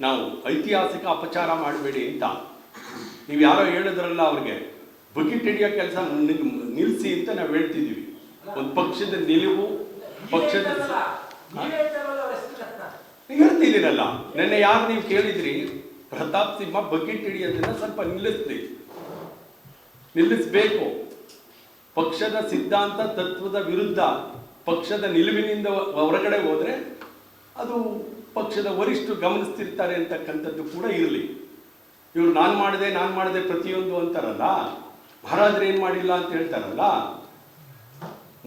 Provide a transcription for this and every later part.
ನಾವು ಐತಿಹಾಸಿಕ ಅಪಚಾರ ಮಾಡಬೇಡಿ ಅಂತ. ನೀವು ಯಾರೋ ಹೇಳಿದ್ರಲ್ಲ ಅವ್ರಿಗೆ ಬಕೆಟ್ ಹಿಡಿಯೋ ಕೆಲಸ ನಿಲ್ಲಿಸಿ ಅಂತ ನಾವು ಹೇಳ್ತಿದ್ದೀವಿ ಒಂದು ಪಕ್ಷದ ನಿಲುವು ಪಕ್ಷದ ಹೇಳ್ತಿದ್ದೀರಲ್ಲ. ನೆನ್ನೆ ಯಾರು ನೀವು ಕೇಳಿದ್ರಿ ಪ್ರತಾಪ್ ಸಿಂಹ ಬಕೆಟ್ ಹಿಡಿಯೋದನ್ನ ಸ್ವಲ್ಪ ನಿಲ್ಲಿಸ್ಲಿ. ನಿಲ್ಲಿಸಬೇಕು. ಪಕ್ಷದ ಸಿದ್ಧಾಂತ ತತ್ವದ ವಿರುದ್ಧ ಪಕ್ಷದ ನಿಲುವಿನಿಂದ ಹೊರಗಡೆ ಹೋದ್ರೆ ಅದು ಪಕ್ಷದ ವರಿಷ್ಠರು ಗಮನಿಸ್ತಿರ್ತಾರೆ ಅಂತಕ್ಕಂಥದ್ದು ಕೂಡ ಇರಲಿ. ಇವರು ನಾನು ಮಾಡಿದೆ ನಾನು ಮಾಡಿದೆ ಪ್ರತಿಯೊಂದು ಅಂತಾರಲ್ಲ? ಮಹಾರಾಜರು ಏನು ಮಾಡಿಲ್ಲ ಅಂತ ಹೇಳ್ತಾರಲ್ಲ?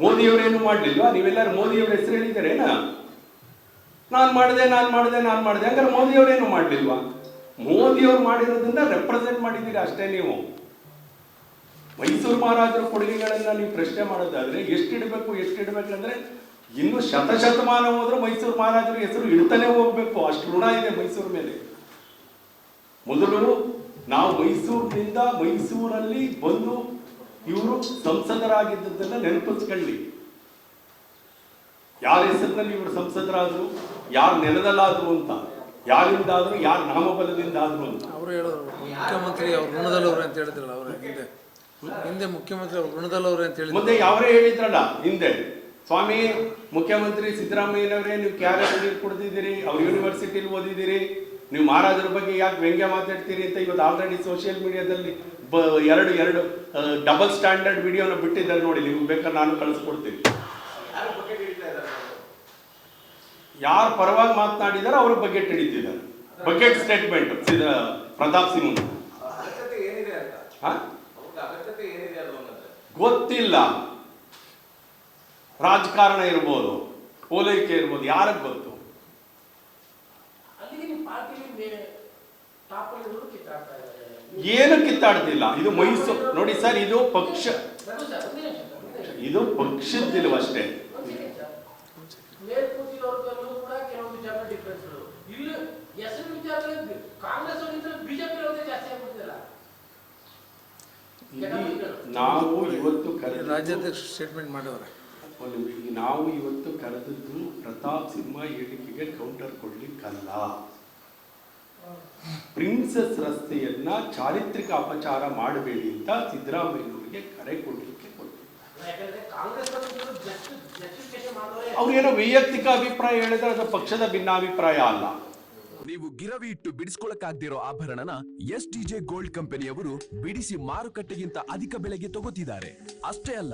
ಮೋದಿಯವರೇನು ಮಾಡಲಿಲ್ವಾ? ನೀವೆಲ್ಲರೂ ಮೋದಿಯವ್ರ ಹೆಸರು ಹೇಳಿದ್ದೀರೇನಾ ನಾನು ಮಾಡಿದೆ ನಾನು ಮಾಡಿದೆ ನಾನು ಮಾಡಿದೆ. ಹಂಗಾರೆ ಮೋದಿಯವರೇನು ಮಾಡಲಿಲ್ವಾ? ಮೋದಿಯವ್ರು ಮಾಡಿರೋದನ್ನ ರೆಪ್ರೆಸೆಂಟ್ ಮಾಡಿದ್ದೀರಿ ಅಷ್ಟೇ ನೀವು? ಮೈಸೂರು ಮಹಾರಾಜರ ಕೊಡುಗೆಗಳನ್ನ ನೀವು ಪ್ರಶ್ನೆ ಮಾಡೋದಾದ್ರೆ ಎಷ್ಟು ಇಡಬೇಕು, ಎಷ್ಟು ಇಡಬೇಕಂದ್ರೆ ಇನ್ನು ಶತಶತಮಾನ ಹೋದ್ರೂ ಮೈಸೂರು ಮಹಾರಾಜರ ಹೆಸರು ಇಡ್ತಾನೆ ಹೋಗ್ಬೇಕು. ಅಷ್ಟು ಋಣ ಇದೆ ಮೈಸೂರು ಮೇಲೆ. ಮೊದಲು ನಾವು ಮೈಸೂರಿನಿಂದ ಮೈಸೂರಲ್ಲಿ ಬಂದು ಇವರು ಸಂಸದರಾಗಿದ್ದದ್ದನ್ನ ನೆನಪಿಸ್ಕೊಳ್ಳಿ. ಯಾರ ಹೆಸರಿನಲ್ಲಿ ಇವರು ಸಂಸದರಾದ್ರು ಯಾರ ನೆಲದಲ್ಲಾದ್ರು ಅಂತ. ಯಾರಿಂದಾದ್ರು ಯಾರ ನಾಮಬಲದಿಂದ ಆದ್ರು ಅಂತ. ಅವರು ಹೇಳಿದ್ರು ಮುಖ್ಯಮಂತ್ರಿ ಅವ್ರು ಋಣದಲ್ಲವ್ರೆ ಅಂತ ಹೇಳಿದ್ರಲ್ಲ ಅವ್ರ ಹಿಂದೆ. ಹಿಂದೆ ಮುಖ್ಯಮಂತ್ರಿ ಅವ್ರು ಋಣದಲ್ಲವ್ರೆ ಅಂತ ಹೇಳಿ ಮುಂದೆ ಯಾವರೇ ಹೇಳಿದ್ರಲ್ಲ ಹಿಂದೆ. ಸ್ವಾಮಿ ಮುಖ್ಯಮಂತ್ರಿ ಸಿದ್ದರಾಮಯ್ಯನವರೇ ನೀವು ಕ್ಯಾರೆಟ್ ನೀರು ಕುಡ್ದಿದ್ದೀರಿ ಅವ್ರು ಯೂನಿವರ್ಸಿಟಿಲಿ ಓದಿದ್ದೀರಿ ನೀವು ಮಹಾರಾಜರ ಬಗ್ಗೆ ಯಾಕೆ ವ್ಯಂಗ್ಯ ಮಾತಾಡ್ತೀರಿ ಅಂತ ಇವತ್ತು ಆಲ್ರೆಡಿ ಸೋಷಿಯಲ್ ಮೀಡಿಯಾದಲ್ಲಿ ಬ ಎರಡು ಎರಡು ಡಬಲ್ ಸ್ಟ್ಯಾಂಡರ್ಡ್ ವಿಡಿಯೋನ ಬಿಟ್ಟಿದ್ದಾರೆ ನೋಡಿ ನಿಮ್ಗೆ ಬೇಕಾದ್ರೆ ನಾನು ಕಳಿಸ್ಕೊಡ್ತೀನಿ. ಯಾರು ಪರವಾಗಿ ಮಾತನಾಡಿದಾರೋ ಅವ್ರ ಬಗ್ಗೆ ಹಿಡಿತಿದ್ದಾರೆ ಬಕೆಟ್ ಸ್ಟೇಟ್ಮೆಂಟ್ ಪ್ರತಾಪ್ ಸಿಂಗ್ ಅಗತ್ಯತೆ ಏನಿದೆ ಅಂತ ಹಾ ಅವ್ರಿಗೆ ಅಗತ್ಯತೆ ಏನಿದೆ ಅದು ಅನ್ನೋದು ಗೊತ್ತಿಲ್ಲ ರಾಜಕಾರಣ ಇರ್ಬೋದು ಓಲೈಕೆ ಇರ್ಬೋದು ಯಾರಿಗೆ ಗೊತ್ತು? ಅಲ್ಲಿಗೆ ನಿಮ್ಮ ಪಾರ್ಟಿಲಿ ಟಾಪ್ ಅಲ್ಲಿ ಕಿತ್ತಾಡ್ತಾ ಇದ್ದಾರೆ. ಏನು ಕಿತ್ತಾಡ್ತಿಲ್ಲ. ಇದು ಮೈಸೂರು ನೋಡಿ ಸರ್ ಇದು ಪಕ್ಷ. ಇದು ಪಕ್ಷದಿಲ್ವಷ್ಟೇ ನಾವು ಇವತ್ತು ಕರೆ ರಾಜ್ಯಾಧ್ಯಕ್ಷ ಸ್ಟೇಟ್ಮೆಂಟ್ ಮಾಡಿದ್ದಾರೆ. ಒಂದು ನಾವು ಇವತ್ತು ಕರೆದದ್ದು ಪ್ರತಾಪ್ ಸಿಂಹ ಹೇಳಿಕೆಗೆ ಕೌಂಟರ್ ಕೊಡ್ಲಿಕ್ಕಲ್ಲ. ಪ್ರಿನ್ಸಸ್ ರಸ್ತೆಯನ್ನ ಚಾರಿತ್ರಿಕ ಅಪಚಾರ ಮಾಡಬೇಡಿ ಅಂತ ಸಿದ್ದರಾಮಯ್ಯನವರಿಗೆ ಕರೆ ಕೊಡ್ಲಿಕ್ಕೆ ಅವ್ರೇನೋ ವೈಯಕ್ತಿಕ ಅಭಿಪ್ರಾಯ ಹೇಳಿದ್ರೆ ಅದು ಪಕ್ಷದ ಭಿನ್ನಾಭಿಪ್ರಾಯ ಅಲ್ಲ. ನೀವು ಗಿರವಿ ಇಟ್ಟು ಬಿಡಿಸ್ಕೊಳಕ್ಕಾಗ್ದಿರೋ ಆಭರಣನ ಎಸ್ ಡಿಜೆ ಗೋಲ್ಡ್ ಕಂಪನಿಯವರು ಬಿಡಿಸಿ ಮಾರುಕಟ್ಟೆಗಿಂತ ಅಧಿಕ ಬೆಲೆಗೆ ತಗೋತಿದ್ದಾರೆ. ಅಷ್ಟೇ ಅಲ್ಲ